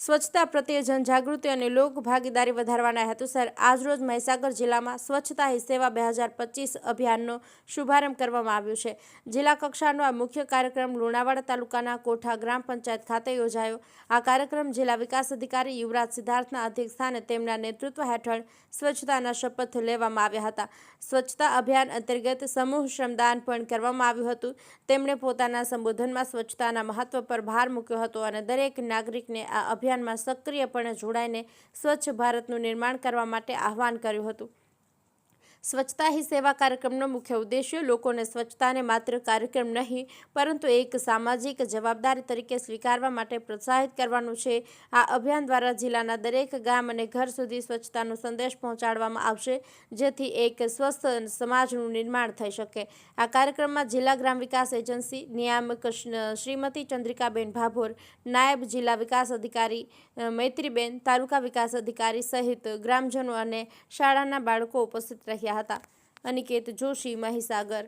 સ્વચ્છતા પ્રત્યે જનજાગૃતિ અને લોક ભાગીદારી વધારવાના હેતુસર આજરોજ મહીસાગર જિલ્લામાં સ્વચ્છતા હી સેવા બે હજાર પચીસ અભિયાનનો શુભારંભ કરવામાં આવ્યો છે. જિલ્લા કક્ષાનો આ મુખ્ય કાર્યક્રમ લુણાવાડા તાલુકાના કોઠા ગ્રામ પંચાયત ખાતે યોજાયો. આ કાર્યક્રમ જિલ્લા વિકાસ અધિકારી યુવરાજ સિદ્ધાર્થના અધ્યક્ષસ્થાને તેમના નેતૃત્વ હેઠળ સ્વચ્છતાના શપથ લેવામાં આવ્યા હતા. સ્વચ્છતા અભિયાન અંતર્ગત સમૂહ શ્રમદાન પણ કરવામાં આવ્યું હતું. તેમણે પોતાના સંબોધનમાં સ્વચ્છતાના મહત્વ પર ભાર મૂક્યો હતો અને દરેક નાગરિકને આ અભિયાનમાં સક્રિયપણે જોડાઈને સ્વચ્છ ભારતનું નિર્માણ કરવા માટે આહવાન કર્યું હતું. સ્વચ્છતા હી સેવા કાર્યક્રમનો મુખ્ય ઉદ્દેશ્ય લોકોને સ્વચ્છતાને માત્ર કાર્યક્રમ નહીં, પરંતુ એક સામાજિક જવાબદારી તરીકે સ્વીકારવા માટે પ્રોત્સાહિત કરવાનું છે. આ અભિયાન દ્વારા જિલ્લાના દરેક ગામ અને ઘર સુધી સ્વચ્છતાનો સંદેશ પહોંચાડવામાં આવશે, જેથી એક સ્વસ્થ સમાજનું નિર્માણ થઈ શકે. આ કાર્યક્રમમાં જિલ્લા ગ્રામ વિકાસ એજન્સી નિયામક શ્રીમતી ચંદ્રિકાબેન ભાભોર, નાયબ જિલ્લા વિકાસ અધિકારી મૈત્રીબેન, તાલુકા વિકાસ અધિકારી સહિત ગ્રામજનો અને શાળાના બાળકો ઉપસ્થિત રહ્યા હતા. અનિકેત જોશી મહીસાગર